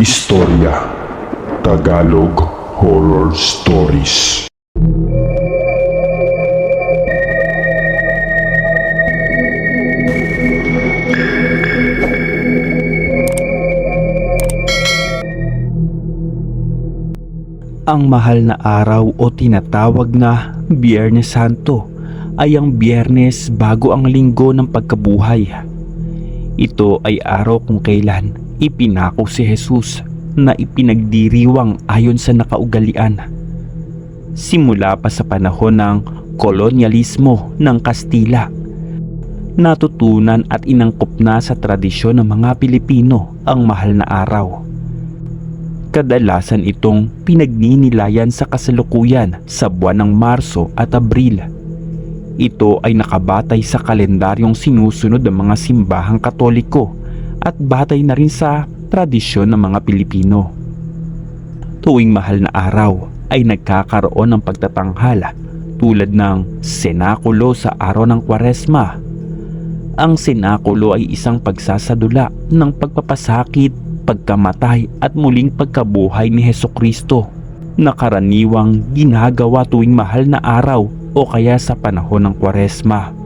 Istorya Tagalog Horror Stories Ang mahal na araw o tinatawag na Biyernes Santo ay ang biyernes bago ang linggo ng pagkabuhay. Ito ay araw kung kailan ipinako si Jesus na ipinagdiriwang ayon sa nakaugalian. Simula pa sa panahon ng kolonyalismo ng Kastila, natutunan at inangkop na sa tradisyon ng mga Pilipino ang mahal na araw. Kadalasan itong pinagninilayan sa kasalukuyan sa buwan ng Marso at Abril. Ito ay nakabatay sa kalendaryong sinusunod ng mga simbahang katoliko at batay na rin sa tradisyon ng mga Pilipino. Tuwing mahal na araw ay nagkakaroon ng pagtatanghala tulad ng senakulo sa araw ng kwaresma. Ang senakulo ay isang pagsasadula ng pagpapasakit, pagkamatay at muling pagkabuhay ni Heso Kristo na karaniwang ginagawa tuwing mahal na araw o kaya sa panahon ng kwaresma.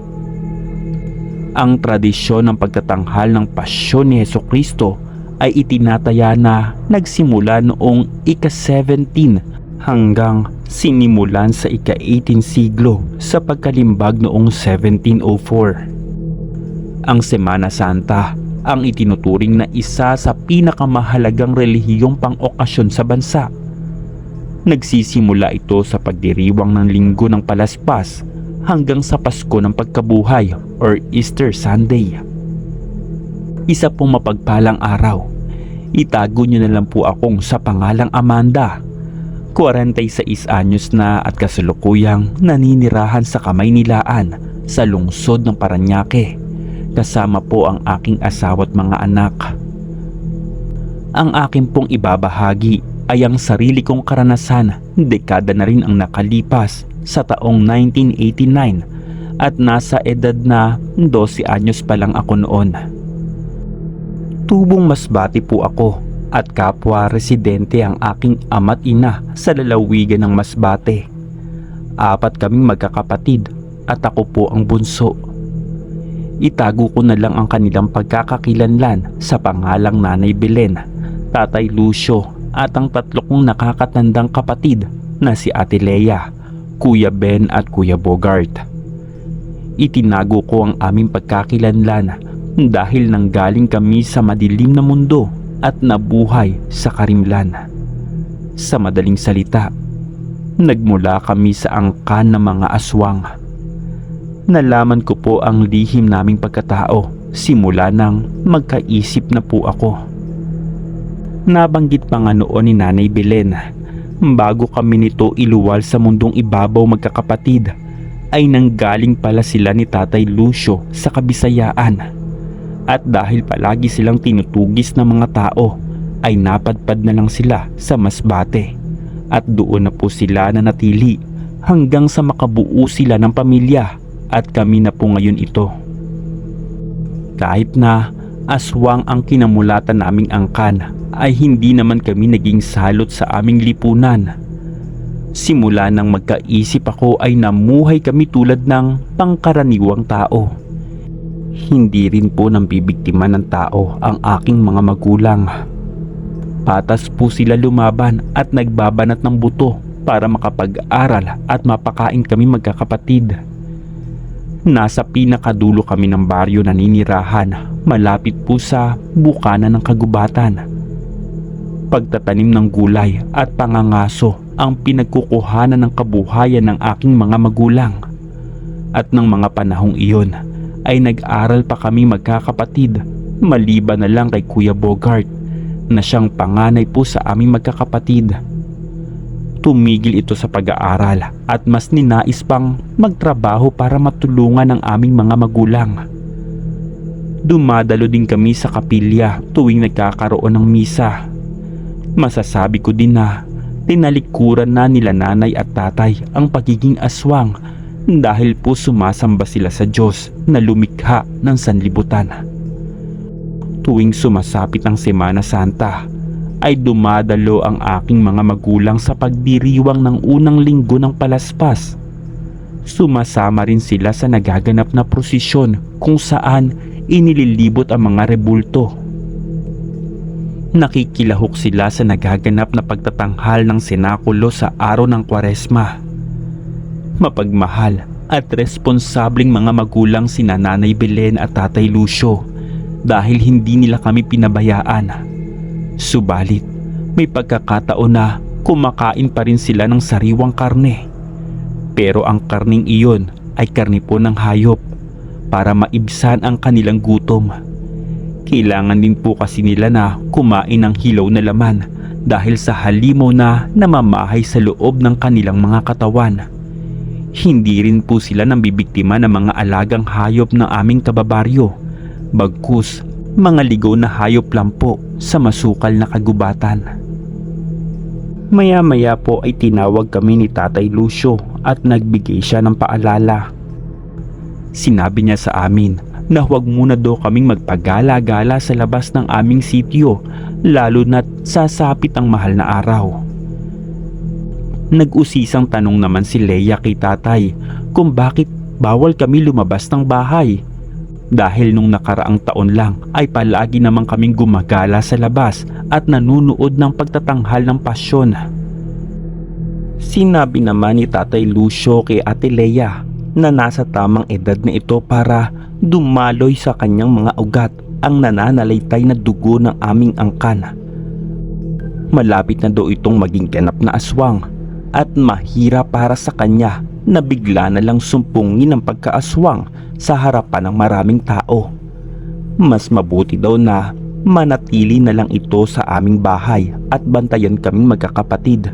Ang tradisyon ng pagtatanghal ng pasyon ni Heso Kristo ay itinataya na nagsimula noong ika-17 hanggang sinimulan sa ika-18 siglo sa pagkalimbag noong 1704. Ang Semana Santa ang itinuturing na isa sa pinakamahalagang relihiyong pang-okasyon sa bansa. Nagsisimula ito sa pagdiriwang ng linggo ng palaspas hanggang sa Pasko ng pagkabuhay or Easter Sunday. Isa pong mapagpalang araw. Itago niyo na lang po akong sa pangalang Amanda. 46 anyos na at kasalukuyang naninirahan sa Kamaynilaan sa lungsod ng Paranaque kasama po ang aking asawa at mga anak. Ang akin pong ibabahagi ay ang sarili kong karanasan dekada na rin ang nakalipas sa taong 1989 at nasa edad na 12 anyos pa lang ako noon. Tubong masbati po ako at kapwa residente ang aking ama't ina sa lalawigan ng Masbate. Apat kaming magkakapatid at ako po ang bunso. Itago ko na lang ang kanilang pagkakakilanlan sa pangalang Nanay Belen, Tatay Lucio at ang tatlo kong nakakatandang kapatid na si Ate Lea, Kuya Ben at Kuya Bogart. Itinago ko ang aming pagkakilanlan dahil nanggaling kami sa madilim na mundo at nabuhay sa karimlan. Sa madaling salita, nagmula kami sa angkan ng mga aswang. Nalaman ko po ang lihim naming pagkatao simula nang magkaisip na po ako. Nabanggit pa nga noon ni Nanay Belen, bago kami nito iluwal sa mundong ibabaw magkakapatid, ay nanggaling pala sila ni Tatay Lucio sa kabisayaan. At dahil palagi silang tinutugis ng mga tao, ay napadpad na lang sila sa Masbate. At doon na po sila na natili hanggang sa makabuo sila ng pamilya at kami na po ngayon ito. Kahit na aswang ang kinamulatan naming angkan ay hindi naman kami naging salot sa aming lipunan. Simula nang magkaisip ako ay namuhay kami tulad ng pangkaraniwang tao. Hindi rin po nang bibiktima ng tao ang aking mga magulang. Patas po sila lumaban at nagbabanat ng buto para makapag-aral at mapakain kami magkakapatid. Nasa pinakadulo kami ng baryo na ninirahan malapit po sa bukana ng kagubatan. Pagtatanim ng gulay at pangangaso ang pinagkukuhanan ng kabuhayan ng aking mga magulang. At ng mga panahong iyon ay nag-aral pa kami magkakapatid maliban na lang kay Kuya Bogart na siyang panganay po sa aming magkakapatid tumigil ito sa pag-aaral at mas ninais pang magtrabaho para matulungan ang aming mga magulang. Dumadalo din kami sa kapilya tuwing nagkakaroon ng misa. Masasabi ko din na tinalikuran na nila nanay at tatay ang pagiging aswang dahil po sumasamba sila sa Diyos na lumikha ng sanlibutan. Tuwing sumasapit ang Semana Santa, ay dumadalo ang aking mga magulang sa pagdiriwang ng unang linggo ng palaspas. Sumasama rin sila sa nagaganap na prosesyon kung saan inililibot ang mga rebulto. Nakikilahok sila sa nagaganap na pagtatanghal ng senakulo sa araw ng kwaresma. Mapagmahal at responsableng mga magulang sina Nanay Belen at Tatay Lucio dahil hindi nila kami pinabayaan. Subalit, may pagkakataon na kumakain pa rin sila ng sariwang karne. Pero ang karning iyon ay karne po ng hayop para maibsan ang kanilang gutom. Kailangan din po kasi nila na kumain ng hilaw na laman dahil sa halimaw na namamahay sa loob ng kanilang mga katawan. Hindi rin po sila nang bibiktima ng mga alagang hayop ng aming kababaryo. Bagkus, mga ligaw na hayop lang po sa masukal na kagubatan. Maya-maya po ay tinawag kami ni Tatay Lucio at nagbigay siya ng paalala. Sinabi niya sa amin na huwag muna daw kaming magpagala-gala sa labas ng aming sityo lalo na't sasapit ang mahal na araw. Nag-usisang tanong naman si Leia kay tatay kung bakit bawal kami lumabas ng bahay. Dahil nung nakaraang taon lang ay palagi naman kaming gumagala sa labas at nanunood ng pagtatanghal ng pasyon. Sinabi naman ni Tatay Lucio kay Ate Leia na nasa tamang edad na ito para dumaloy sa kanyang mga ugat ang nananalaytay na dugo ng aming angkan. Malapit na daw itong maging ganap na aswang at mahirap para sa kanya na bigla na lang sumpungin ang pagkaaswang sa harapan ng maraming tao. Mas mabuti daw na manatili na lang ito sa aming bahay at bantayan kaming magkakapatid.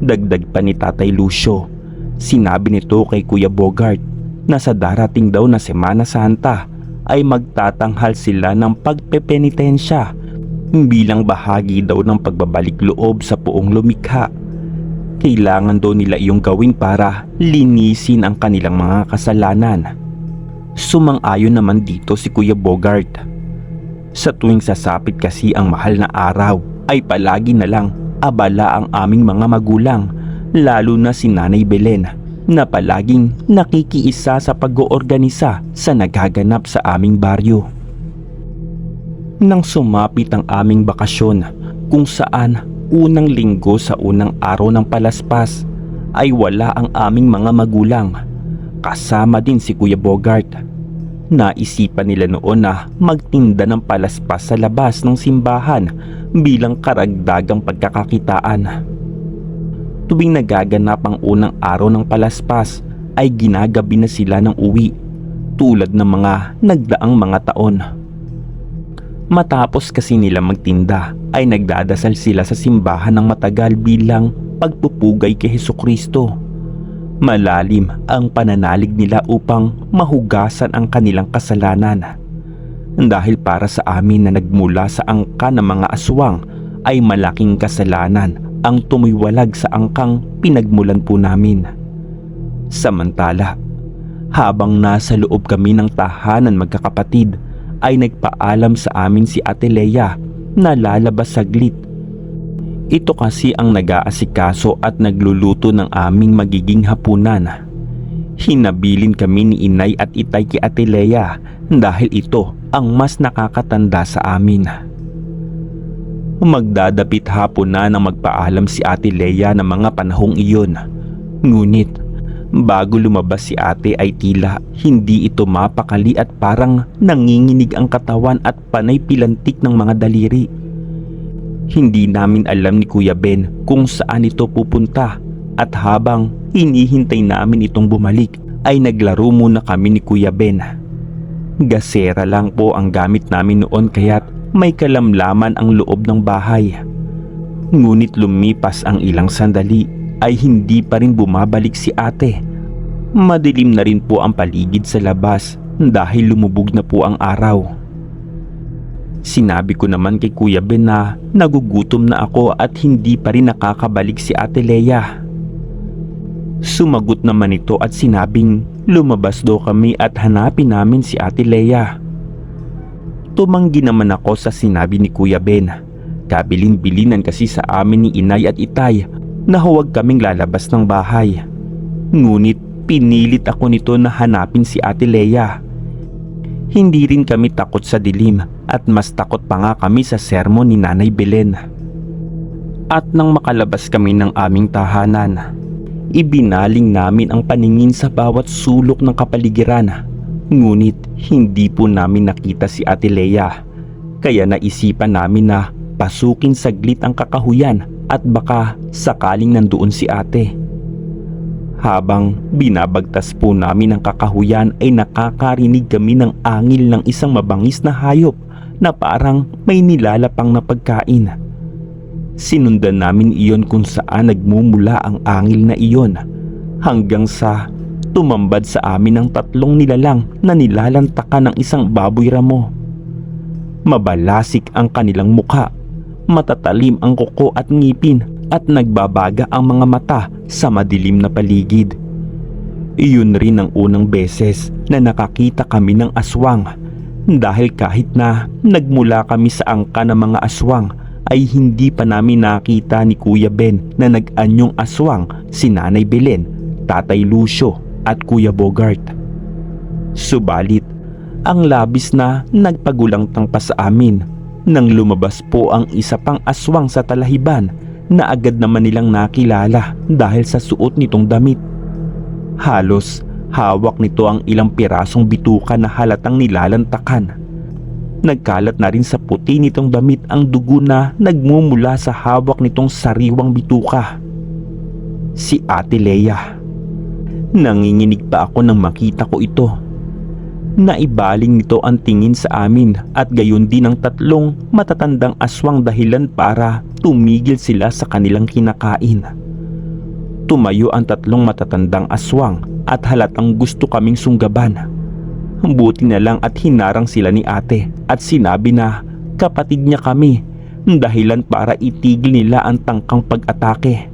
Dagdag pa ni Tatay Lucio, sinabi nito kay Kuya Bogart na sa darating daw na Semana Santa ay magtatanghal sila ng pagpepenitensya bilang bahagi daw ng pagbabalik loob sa puong lumikha. Kailangan daw nila iyong gawin para linisin ang kanilang mga kasalanan. Sumang-ayon naman dito si Kuya Bogart. Sa tuwing sasapit kasi ang mahal na araw ay palagi na lang abala ang aming mga magulang lalo na si Nanay Belen na palaging nakikiisa sa pag-oorganisa sa nagaganap sa aming baryo. Nang sumapit ang aming bakasyon kung saan unang linggo sa unang araw ng palaspas ay wala ang aming mga magulang kasama din si Kuya Bogart. Naisipan nila noon na magtinda ng palaspas sa labas ng simbahan bilang karagdagang pagkakakitaan. Tuwing nagaganap ang unang araw ng palaspas ay ginagabi na sila ng uwi tulad ng mga nagdaang mga taon. Matapos kasi nila magtinda ay nagdadasal sila sa simbahan ng matagal bilang pagpupugay kay Heso Kristo. Malalim ang pananalig nila upang mahugasan ang kanilang kasalanan. Dahil para sa amin na nagmula sa angka ng mga aswang ay malaking kasalanan ang tumiwalag sa angkang pinagmulan po namin. Samantala, habang nasa loob kami ng tahanan magkakapatid ay nagpaalam sa amin si Ate Leia na lalabas saglit. Ito kasi ang nag-aasikaso at nagluluto ng aming magiging hapunan. Hinabilin kami ni Inay at Itay kay Ate Leia dahil ito ang mas nakakatanda sa amin. Magdadapit hapon na nang magpaalam si Ate Leia ng mga panahong iyon. Ngunit bago lumabas si ate ay tila hindi ito mapakali at parang nanginginig ang katawan at panay pilantik ng mga daliri. Hindi namin alam ni Kuya Ben kung saan ito pupunta at habang hinihintay namin itong bumalik ay naglaro muna kami ni Kuya Ben. Gasera lang po ang gamit namin noon kaya't may kalamlaman ang loob ng bahay. Ngunit lumipas ang ilang sandali ay hindi pa rin bumabalik si ate. Madilim na rin po ang paligid sa labas dahil lumubog na po ang araw. Sinabi ko naman kay Kuya Ben na nagugutom na ako at hindi pa rin nakakabalik si Ate Leia. Sumagot naman ito at sinabing lumabas daw kami at hanapin namin si Ate Leia. Tumanggi naman ako sa sinabi ni Kuya Ben Nagkabilin-bilinan kasi sa amin ni inay at itay na huwag kaming lalabas ng bahay. Ngunit pinilit ako nito na hanapin si Ate Leia. Hindi rin kami takot sa dilim at mas takot pa nga kami sa sermon ni Nanay Belen. At nang makalabas kami ng aming tahanan, ibinaling namin ang paningin sa bawat sulok ng kapaligiran. Ngunit hindi po namin nakita si Ate Leia. Kaya naisipan namin na pasukin saglit ang kakahuyan at baka sakaling nandoon si ate. Habang binabagtas po namin ang kakahuyan ay nakakarinig kami ng angil ng isang mabangis na hayop na parang may nilalapang na pagkain. Sinundan namin iyon kung saan nagmumula ang angil na iyon hanggang sa tumambad sa amin ang tatlong nilalang na nilalantakan ng isang baboy ramo. Mabalasik ang kanilang mukha, matatalim ang kuko at ngipin at nagbabaga ang mga mata sa madilim na paligid. Iyon rin ang unang beses na nakakita kami ng aswang dahil kahit na nagmula kami sa angka ng mga aswang ay hindi pa namin nakita ni Kuya Ben na nag-anyong aswang si Nanay Belen, Tatay Lucio at Kuya Bogart. Subalit, ang labis na nagpagulangtang pa sa amin nang lumabas po ang isa pang aswang sa talahiban na agad naman nilang nakilala dahil sa suot nitong damit. Halos hawak nito ang ilang pirasong bituka na halatang nilalantakan. Nagkalat na rin sa puti nitong damit ang dugo na nagmumula sa hawak nitong sariwang bituka. Si Ate Leia. Nanginginig pa ako nang makita ko ito. Naibaling nito ang tingin sa amin at gayon din ang tatlong matatandang aswang dahilan para tumigil sila sa kanilang kinakain. Tumayo ang tatlong matatandang aswang at halatang gusto kaming sunggaban. Buti na lang at hinarang sila ni ate at sinabi na kapatid niya kami dahilan para itigil nila ang tangkang pag-atake.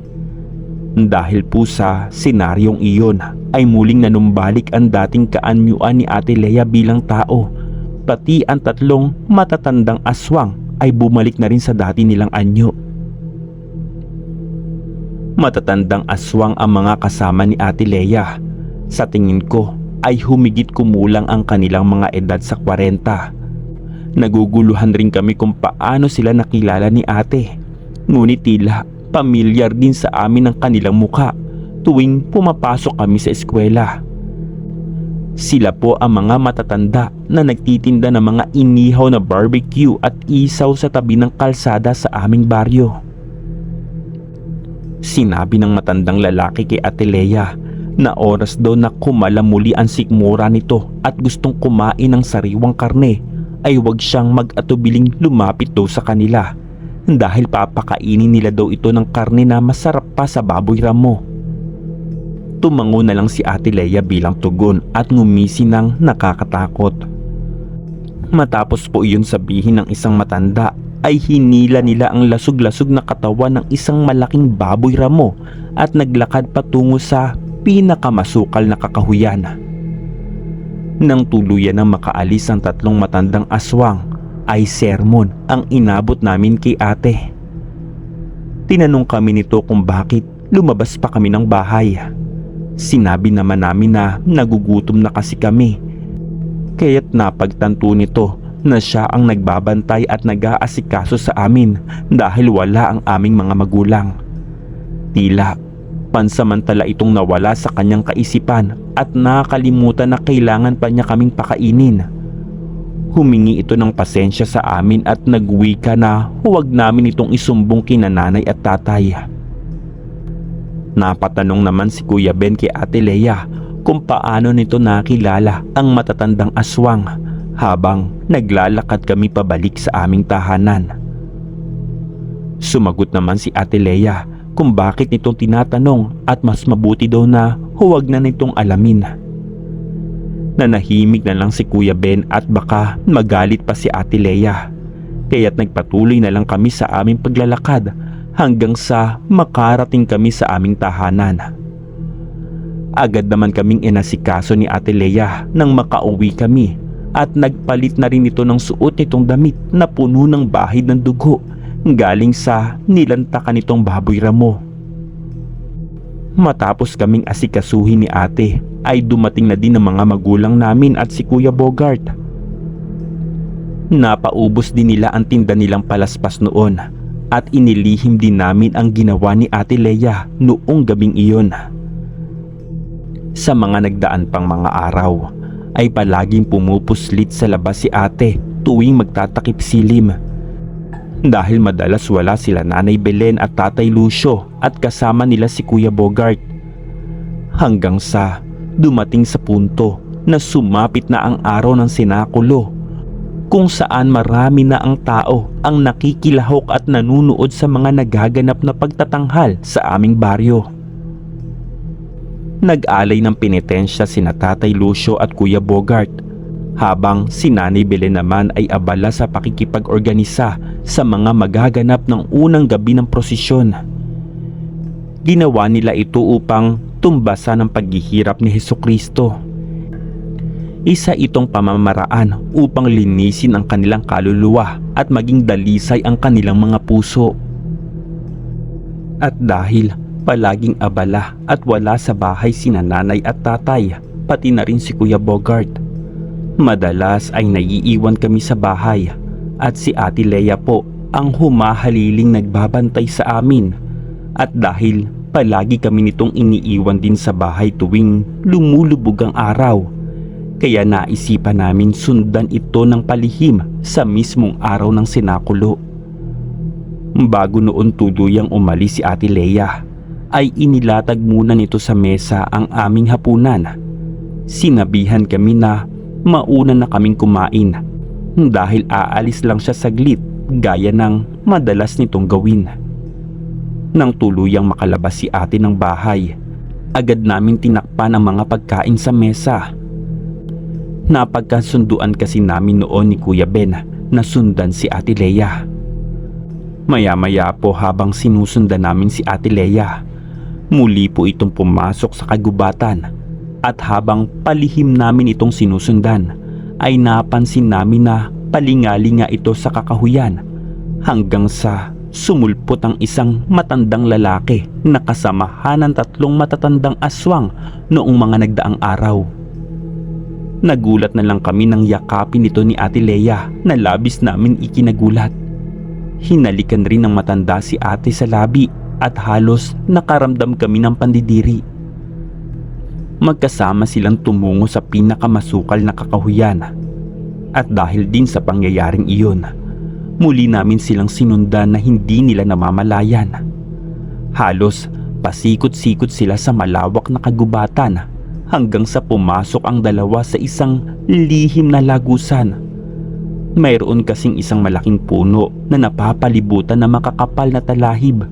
Dahil po sa senaryong iyon ay muling nanumbalik ang dating kaanyuan ni Ate Leia bilang tao. Pati ang tatlong matatandang aswang ay bumalik na rin sa dati nilang anyo. Matatandang aswang ang mga kasama ni Ate Leia. Sa tingin ko ay humigit kumulang ang kanilang mga edad sa 40. Naguguluhan rin kami kung paano sila nakilala ni ate. Ngunit tila pamilyar din sa amin ang kanilang muka tuwing pumapasok kami sa eskwela. Sila po ang mga matatanda na nagtitinda ng mga inihaw na barbecue at isaw sa tabi ng kalsada sa aming baryo. Sinabi ng matandang lalaki kay Ate Leia na oras daw na kumala muli ang sikmura nito at gustong kumain ng sariwang karne ay huwag siyang mag-atubiling lumapit daw sa kanila dahil papakainin nila daw ito ng karne na masarap pa sa baboy ramo. Tumango na lang si Ate Leia bilang tugon at ngumisi ng nakakatakot. Matapos po iyon sabihin ng isang matanda ay hinila nila ang lasog-lasog na katawan ng isang malaking baboy ramo at naglakad patungo sa pinakamasukal na kakahuyan. Nang tuluyan ng makaalis ang tatlong matandang aswang ay sermon ang inabot namin kay ate. Tinanong kami nito kung bakit lumabas pa kami ng bahay. Sinabi naman namin na nagugutom na kasi kami. Kaya't napagtanto nito na siya ang nagbabantay at nag-aasikaso sa amin dahil wala ang aming mga magulang. Tila pansamantala itong nawala sa kanyang kaisipan at nakakalimutan na kailangan pa niya kaming pakainin. Humingi ito ng pasensya sa amin at nagwika na huwag namin itong isumbong kina nanay at tatay. Napatanong naman si Kuya Ben kay Ate Leia kung paano nito nakilala ang matatandang aswang habang naglalakad kami pabalik sa aming tahanan. Sumagot naman si Ate Leia kung bakit nitong tinatanong at mas mabuti daw na huwag na nitong alamin. Nanahimik na lang si Kuya Ben at baka magalit pa si Ate Leia. Kaya't nagpatuloy na lang kami sa aming paglalakad hanggang sa makarating kami sa aming tahanan. Agad naman kaming inasikaso ni Ate Leia nang makauwi kami at nagpalit na rin ito ng suot nitong damit na puno ng bahid ng dugo galing sa nilantakan nitong baboy ramo. Matapos kaming asikasuhin ni ate ay dumating na din ang mga magulang namin at si Kuya Bogart. Napaubos din nila ang tinda nilang palaspas noon at inilihim din namin ang ginawa ni Ate Leia noong gabing iyon. Sa mga nagdaan pang mga araw ay palaging pumupuslit sa labas si ate tuwing magtatakip silim. Dahil madalas wala sila Nanay Belen at Tatay Lucio at kasama nila si Kuya Bogart. Hanggang sa dumating sa punto na sumapit na ang araw ng sinakulo kung saan marami na ang tao ang nakikilahok at nanunood sa mga nagaganap na pagtatanghal sa aming baryo. Nag-alay ng penitensya sina Tatay Lucio at Kuya Bogart habang si Nanay Belen naman ay abala sa pakikipag-organisa sa mga magaganap ng unang gabi ng prosesyon. Ginawa nila ito upang tumbasan ang paghihirap ni Heso Kristo. Isa itong pamamaraan upang linisin ang kanilang kaluluwa at maging dalisay ang kanilang mga puso. At dahil palaging abala at wala sa bahay sina nanay at tatay, pati na rin si Kuya Bogart. Madalas ay naiiwan kami sa bahay at si Ate Leia po ang humahaliling nagbabantay sa amin at dahil palagi kami nitong iniiwan din sa bahay tuwing lumulubog ang araw kaya naisipan namin sundan ito ng palihim sa mismong araw ng sinakulo. Bago noon tuluyang umalis si Ate Leia ay inilatag muna nito sa mesa ang aming hapunan. Sinabihan kami na mauna na kaming kumain dahil aalis lang siya saglit gaya ng madalas nitong gawin. Nang tuluyang makalabas si ate ng bahay, agad namin tinakpan ang mga pagkain sa mesa. Napagkasunduan kasi namin noon ni Kuya Ben na sundan si Ate Leia. Maya-maya po habang sinusundan namin si Ate Leia, Muli po itong pumasok sa kagubatan at habang palihim namin itong sinusundan ay napansin namin na palingali nga ito sa kakahuyan hanggang sa sumulpot ang isang matandang lalaki na kasamahan ng tatlong matatandang aswang noong mga nagdaang araw. Nagulat na lang kami nang yakapin nito ni Ate Leia na labis namin ikinagulat. Hinalikan rin ng matanda si ate sa labi at halos nakaramdam kami ng pandidiri. Magkasama silang tumungo sa pinakamasukal na kakahuyan at dahil din sa pangyayaring iyon, muli namin silang sinundan na hindi nila namamalayan. Halos pasikot-sikot sila sa malawak na kagubatan hanggang sa pumasok ang dalawa sa isang lihim na lagusan. Mayroon kasing isang malaking puno na napapalibutan ng makakapal na talahib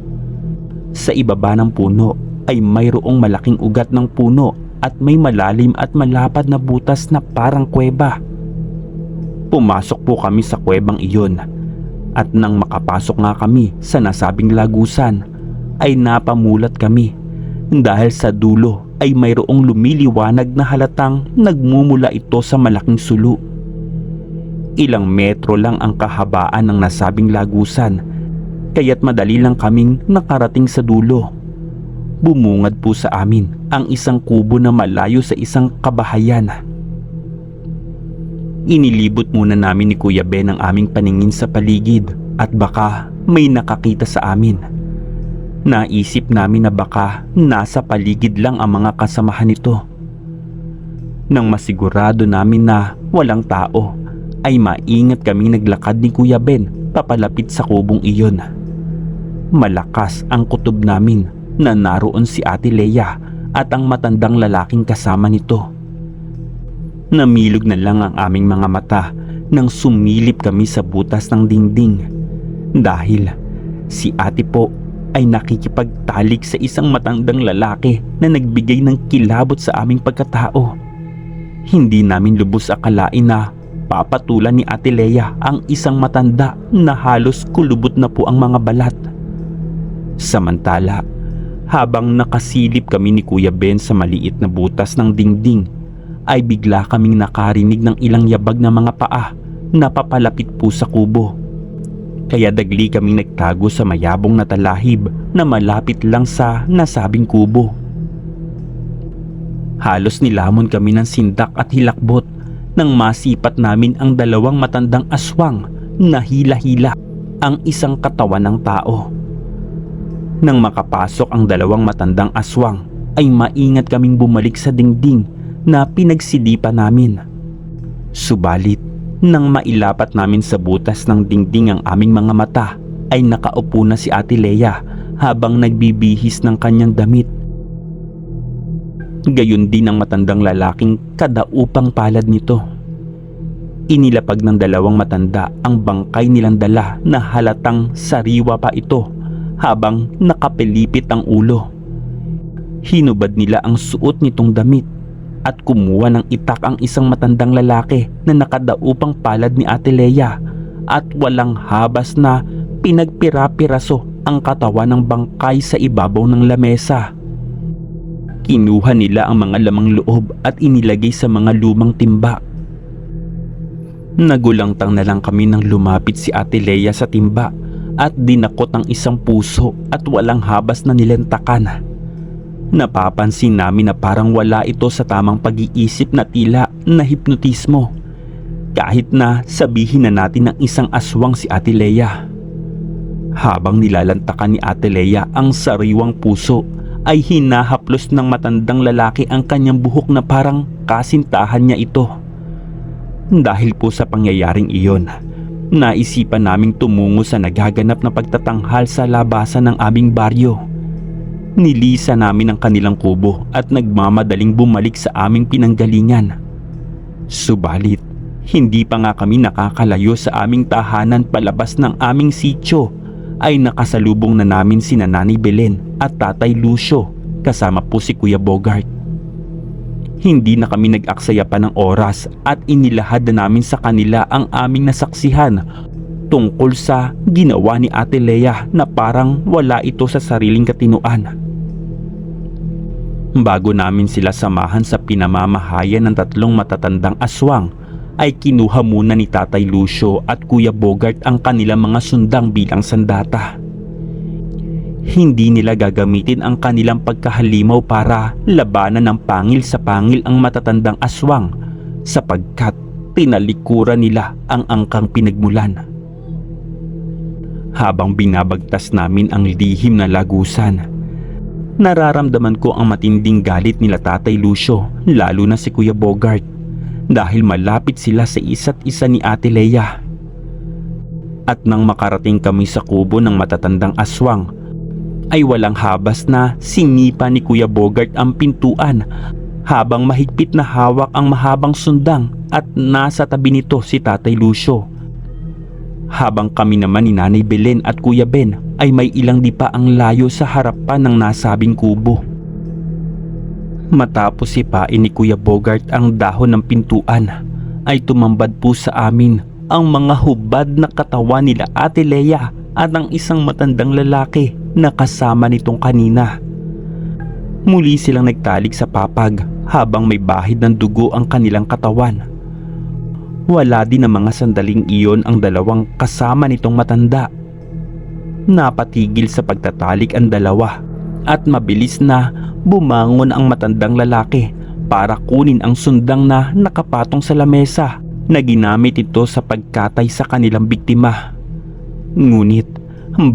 sa ibaba ng puno ay mayroong malaking ugat ng puno at may malalim at malapad na butas na parang kuweba. Pumasok po kami sa kuwebang iyon at nang makapasok nga kami sa nasabing lagusan ay napamulat kami dahil sa dulo ay mayroong lumiliwanag na halatang nagmumula ito sa malaking sulu. Ilang metro lang ang kahabaan ng nasabing lagusan kaya't madali lang kaming nakarating sa dulo. Bumungad po sa amin ang isang kubo na malayo sa isang kabahayan. Inilibot muna namin ni Kuya Ben ang aming paningin sa paligid at baka may nakakita sa amin. Naisip namin na baka nasa paligid lang ang mga kasamahan nito. Nang masigurado namin na walang tao, ay maingat kaming naglakad ni Kuya Ben papalapit sa kubong iyon. Malakas ang kutob namin na naroon si Ate Leia at ang matandang lalaking kasama nito. Namilog na lang ang aming mga mata nang sumilip kami sa butas ng dingding dahil si ate po ay nakikipagtalik sa isang matandang lalaki na nagbigay ng kilabot sa aming pagkatao. Hindi namin lubos akalain na papatulan ni Ate Leia ang isang matanda na halos kulubot na po ang mga balat. Samantala, habang nakasilip kami ni Kuya Ben sa maliit na butas ng dingding, ay bigla kaming nakarinig ng ilang yabag na mga paa na papalapit po sa kubo. Kaya dagli kaming nagtago sa mayabong na talahib na malapit lang sa nasabing kubo. Halos nilamon kami ng sindak at hilakbot nang masipat namin ang dalawang matandang aswang na hila-hila ang isang katawan ng tao. Nang makapasok ang dalawang matandang aswang ay maingat kaming bumalik sa dingding na pinagsilipan namin. Subalit, nang mailapat namin sa butas ng dingding ang aming mga mata ay nakaupo na si Ate Leia habang nagbibihis ng kanyang damit. Gayon din ang matandang lalaking kadaupang palad nito. Inilapag ng dalawang matanda ang bangkay nilang dala na halatang sariwa pa ito habang nakapilipit ang ulo. Hinubad nila ang suot nitong damit at kumuha ng itak ang isang matandang lalaki na nakadaupang palad ni Ate Leia at walang habas na pinagpira-piraso ang katawan ng bangkay sa ibabaw ng lamesa. Kinuha nila ang mga lamang loob at inilagay sa mga lumang timba. Nagulangtang na lang kami nang lumapit si Ate Leia sa timba at dinakot ang isang puso at walang habas na nilentakan. Napapansin namin na parang wala ito sa tamang pag-iisip na tila na hipnotismo. Kahit na sabihin na natin ng isang aswang si Ate Leia. Habang nilalantakan ni Ate Leia ang sariwang puso ay hinahaplos ng matandang lalaki ang kanyang buhok na parang kasintahan niya ito. Dahil po sa pangyayaring iyon, naisipan naming tumungo sa nagaganap na pagtatanghal sa labasan ng aming baryo. Nilisa namin ang kanilang kubo at nagmamadaling bumalik sa aming pinanggalingan. Subalit, hindi pa nga kami nakakalayo sa aming tahanan palabas ng aming sityo ay nakasalubong na namin si Nanay Belen at Tatay Lucio kasama po si Kuya Bogart. Hindi na kami nag-aksaya pa ng oras at inilahad na namin sa kanila ang aming nasaksihan tungkol sa ginawa ni Ate Lea na parang wala ito sa sariling katinuan. Bago namin sila samahan sa pinamamahayan ng tatlong matatandang aswang, ay kinuha muna ni Tatay Lucio at Kuya Bogart ang kanilang mga sundang bilang sandata. Hindi nila gagamitin ang kanilang pagkahalimaw para labanan ng pangil sa pangil ang matatandang aswang sapagkat tinalikuran nila ang angkang pinagmulan. Habang binabagtas namin ang lihim na lagusan, nararamdaman ko ang matinding galit nila Tatay Lucio lalo na si Kuya Bogart dahil malapit sila sa isa't isa ni Ate Leia. At nang makarating kami sa kubo ng matatandang aswang, ay walang habas na sinipa ni Kuya Bogart ang pintuan habang mahigpit na hawak ang mahabang sundang at nasa tabi nito si Tatay Lucio. Habang kami naman ni Nanay Belen at Kuya Ben ay may ilang di pa ang layo sa harapan ng nasabing kubo. Matapos sipain ni Kuya Bogart ang dahon ng pintuan ay tumambad po sa amin ang mga hubad na katawan nila Ate Leia at ang isang matandang lalaki na kasama nitong kanina. Muli silang nagtalik sa papag habang may bahid ng dugo ang kanilang katawan. Wala din ang mga sandaling iyon ang dalawang kasama nitong matanda. Napatigil sa pagtatalik ang dalawa at mabilis na bumangon ang matandang lalaki para kunin ang sundang na nakapatong sa lamesa na ginamit ito sa pagkatay sa kanilang biktima. Ngunit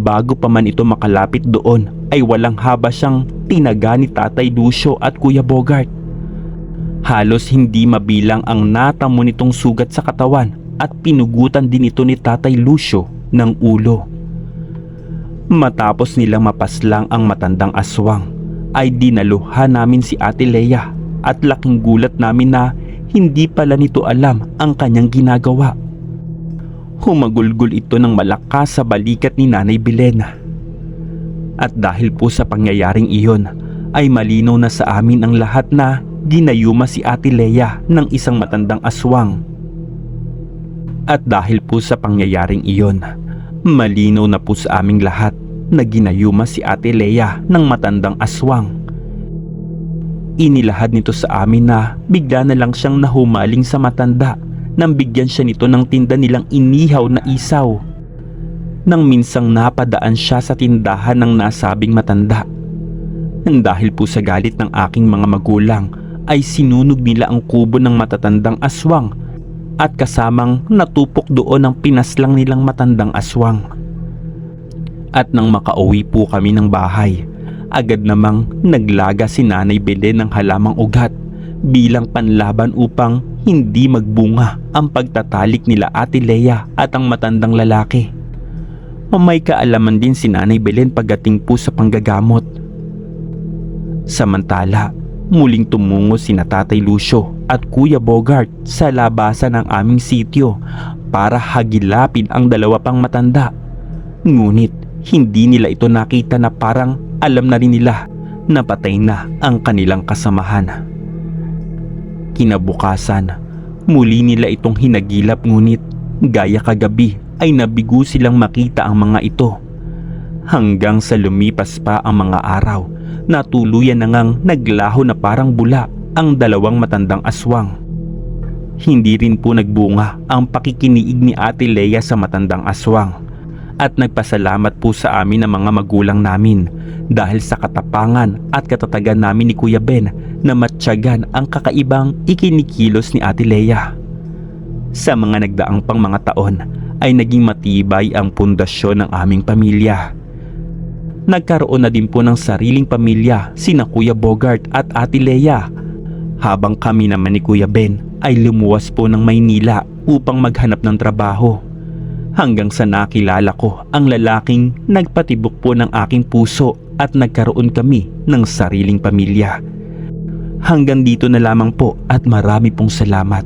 bago pa man ito makalapit doon ay walang haba siyang tinaga ni Tatay Lucio at Kuya Bogart. Halos hindi mabilang ang natamo nitong sugat sa katawan at pinugutan din ito ni Tatay Lucio ng ulo. Matapos nilang mapaslang ang matandang aswang, ay dinaluhan namin si Ate Leia at laking gulat namin na hindi pala nito alam ang kanyang ginagawa. Humagulgol ito ng malakas sa balikat ni Nanay Bilena. At dahil po sa pangyayaring iyon, ay malinaw na sa amin ang lahat na ginayuma si Ate Leia ng isang matandang aswang. At dahil po sa pangyayaring iyon, malinaw na po sa aming lahat na ginayuma si Ate Leia ng matandang aswang. Inilahad nito sa amin na bigla na lang siyang nahumaling sa matanda nang bigyan siya nito ng tinda nilang inihaw na isaw. nang minsang napadaan siya sa tindahan ng nasabing matanda. Dahil po sa galit ng aking mga magulang ay sinunog nila ang kubo ng matatandang aswang at kasamang natupok doon ang pinaslang nilang matandang aswang. At nang makauwi po kami ng bahay, agad namang naglaga si Nanay Belen ng halamang ugat bilang panlaban upang hindi magbunga ang pagtatalik nila Ate Leia at ang matandang lalaki. May kaalaman din si Nanay Belen pagdating po sa panggagamot. Samantala, muling tumungo si Tatay Lucio at Kuya Bogart sa labasan ng aming sityo para hagilapin ang dalawa pang matanda. Ngunit hindi nila ito nakita na parang alam na rin nila na patay na ang kanilang kasamahan. Kinabukasan, muli nila itong hinagilap ngunit gaya kagabi ay nabigo silang makita ang mga ito. Hanggang sa lumipas pa ang mga araw na tuluyan na ngang naglaho na parang bula ang dalawang matandang aswang. Hindi rin po nagbunga ang pakikiniig ni Ate Leia sa matandang aswang at nagpasalamat po sa amin ang mga magulang namin dahil sa katapangan at katatagan namin ni Kuya Ben na matyagan ang kakaibang ikinikilos ni Ate Leia. Sa mga nagdaang pang mga taon ay naging matibay ang pundasyon ng aming pamilya. Nagkaroon na din po ng sariling pamilya sina Kuya Bogart at Ate Leia habang kami naman ni Kuya Ben ay lumuwas po ng Maynila upang maghanap ng trabaho. Hanggang sa nakilala ko ang lalaking nagpatibok po ng aking puso at nagkaroon kami ng sariling pamilya. Hanggang dito na lamang po at marami pong salamat.